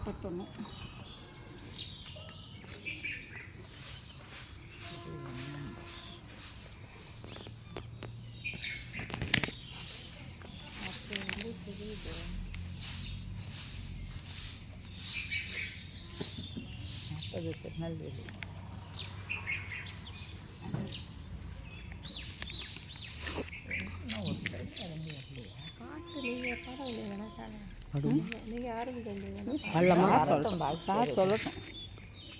apa tuh sir சொல்லட்டும்.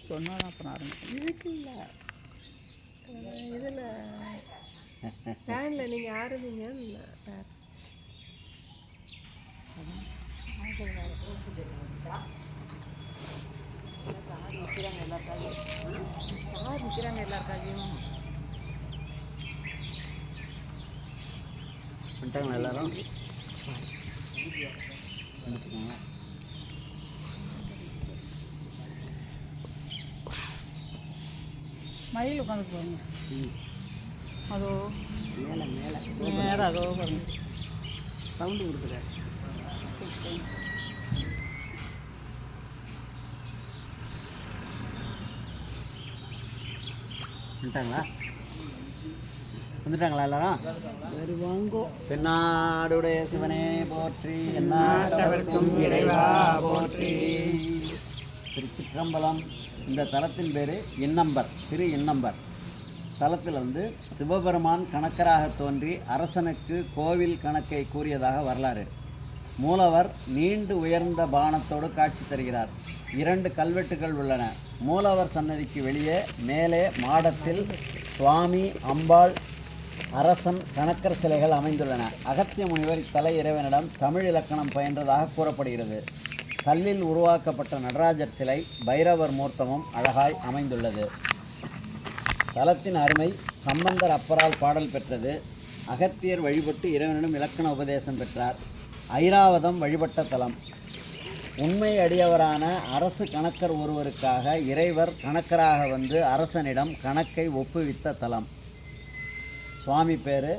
சொன்னால் அப்புறம் ஆரம்பிக்கும் இதுக்கு இல்லை இதில் ஃபேனில் நீங்கள் ஆரம்பிங்க சார் நிற்கிறாங்க எல்லாருக்காகவும் வந்துட்டாங்களா எல்லாரும் மயில் உட்காந்து பாருங்க ம். அதோ மேலே மேலே நேரம் அதோ பாருங்க சவுண்டு கொடுக்குற வந்துட்டாங்களா? வந்துட்டாங்களா எல்லாரும்? வருவாங்கோ. தென்னாடுடைய சிவனே போற்றி எந்நாட்டவர்க்கும் இறைவா போற்றி. திருச்சிற்றம்பலம் இந்த தலத்தின் பேர் இன்னம்பர் திரு இன்னம்பர் தலத்தில் வந்து சிவபெருமான் கணக்கராக தோன்றி அரசனுக்கு கோவில் கணக்கை கூறியதாக வரலாறு. மூலவர் நீண்டு உயர்ந்த பானத்தோடு காட்சி தருகிறார். இரண்டு கல்வெட்டுகள் உள்ளன. மூலவர் சன்னதிக்கு வெளியே மேலே மாடத்தில் சுவாமி அம்பாள் அரசன் கணக்கர் சிலைகள் அமைந்துள்ளன. அகத்திய முனிவர் இத்தலை இறைவனிடம் தமிழ் இலக்கணம் பயின்றதாக கூறப்படுகிறது. கல்லில் உருவாக்கப்பட்ட நடராஜர் சிலை பைரவர் மூர்த்தமும் அழகாய் அமைந்துள்ளது. தலத்தின் அருமை சம்பந்தர் அப்பரால் பாடல் பெற்றது. அகத்தியர் வழிபட்டு இறைவனிடம் இலக்கண உபதேசம் பெற்றார். ஐராவதம் வழிபட்ட தலம். உண்மை அடியவரான அரசு கணக்கர் ஒருவருக்காக இறைவர் கணக்கராக வந்து அரசனிடம் கணக்கை ஒப்புவித்த தலம். சுவாமி பேர்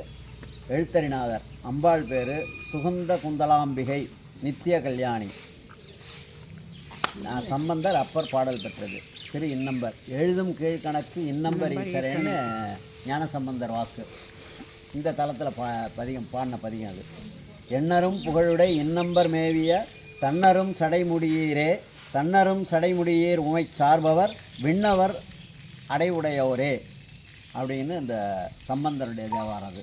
எழுத்தறிநாதர். அம்பாள் பேர் சுகந்த குந்தலாம்பிகை நித்திய கல்யாணி. சம்பந்தர் அப்பர் பாடல் பெற்றது. திரு இன்னம்பர். எழுதும் கீழ்கணக்கு இன்னம்பர் ஈசரேன்னு ஞானசம்பந்தர் வாக்கு. இந்த தளத்தில் பா பதிகம் பாடின பதிகம் அது. எண்ணரும் புகழுடை இன்னம்பர் மேவிய தன்னரும் சடைமுடியீரே தன்னரும் சடைமுடியீர் உமை சார்பவர் விண்ணவர் அடைவுடையோரே அப்படின்னு இந்த சம்பந்தருடைய தேவாரம் அது.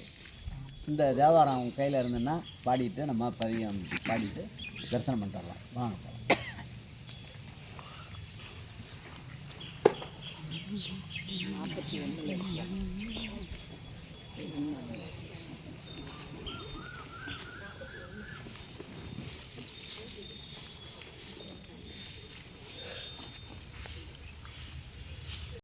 இந்த தேவாரம் அவங்க கையில் இருந்துன்னா பாடிட்டு நம்ம பதியம் பாடிட்டு தரிசனம் பண்ணிட்டு வரலாம் வாங்க. போகலாம் நாற்பத்தி ஒன்றில்